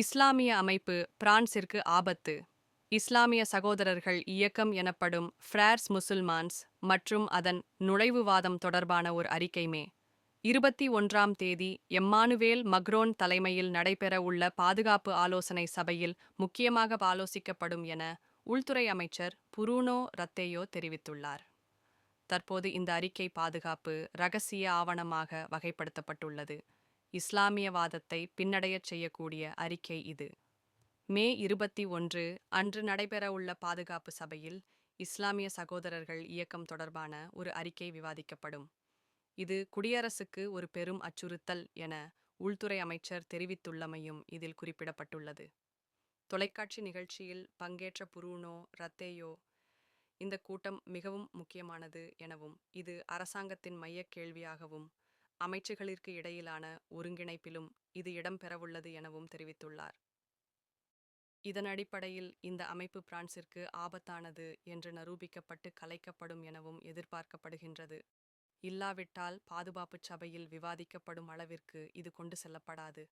இஸ்லாமிய அமைப்பு பிரான்சிற்கு ஆபத்து. இஸ்லாமிய சகோதரர்கள் இயக்கம் எனப்படும் ஃப்ரேர்ஸ் முசுல்மான்ஸ் மற்றும் அதன் நுழைவுவாதம் தொடர்பான ஒரு அறிக்கை மே. இருபத்தி ஒன்றாம் தேதி எம்மானுவேல் மக்ரோன் தலைமையில் நடைபெற உள்ள பாதுகாப்பு ஆலோசனை சபையில் முக்கியமாக ஆலோசிக்கப்படும் என உள்துறை அமைச்சர் புரூனோ ரத்தேயோ தெரிவித்துள்ளார். தற்போது இந்த அறிக்கை பாதுகாப்பு ரகசிய ஆவணமாக வகைப்படுத்தப்பட்டுள்ளது. இஸ்லாமியவாதத்தை பின்னடையச் செய்யக்கூடிய அறிக்கை இது. மே இருபத்தி ஒன்று அன்று நடைபெறவுள்ள பாதுகாப்பு சபையில் இஸ்லாமிய சகோதரர்கள் இயக்கம் தொடர்பான ஒரு அறிக்கை விவாதிக்கப்படும். இது குடியரசுக்கு ஒரு பெரும் அச்சுறுத்தல் என உள்துறை அமைச்சர் தெரிவித்துள்ளமையும் இதில் குறிப்பிடப்பட்டுள்ளது. தொலைக்காட்சி நிகழ்ச்சியில் பங்கேற்ற புரூனோ ரத்தேயோ இந்த கூட்டம் மிகவும் முக்கியமானது எனவும் இது அரசாங்கத்தின் மையக் கேள்வியாகவும் அமைச்சுகளிற்கு இடையிலான ஒருங்கிணைப்பிலும் இது இடம்பெறவுள்ளது எனவும் தெரிவித்துள்ளார். இதன் அடிப்படையில் இந்த அமைப்பு பிரான்சிற்கு ஆபத்தானது என்று நிரூபிக்கப்பட்டு கலைக்கப்படும் எனவும் எதிர்பார்க்கப்படுகின்றது. இல்லாவிட்டால் பாதுகாப்புச் சபையில் விவாதிக்கப்படும் அளவிற்கு இது கொண்டு செல்லப்படாது.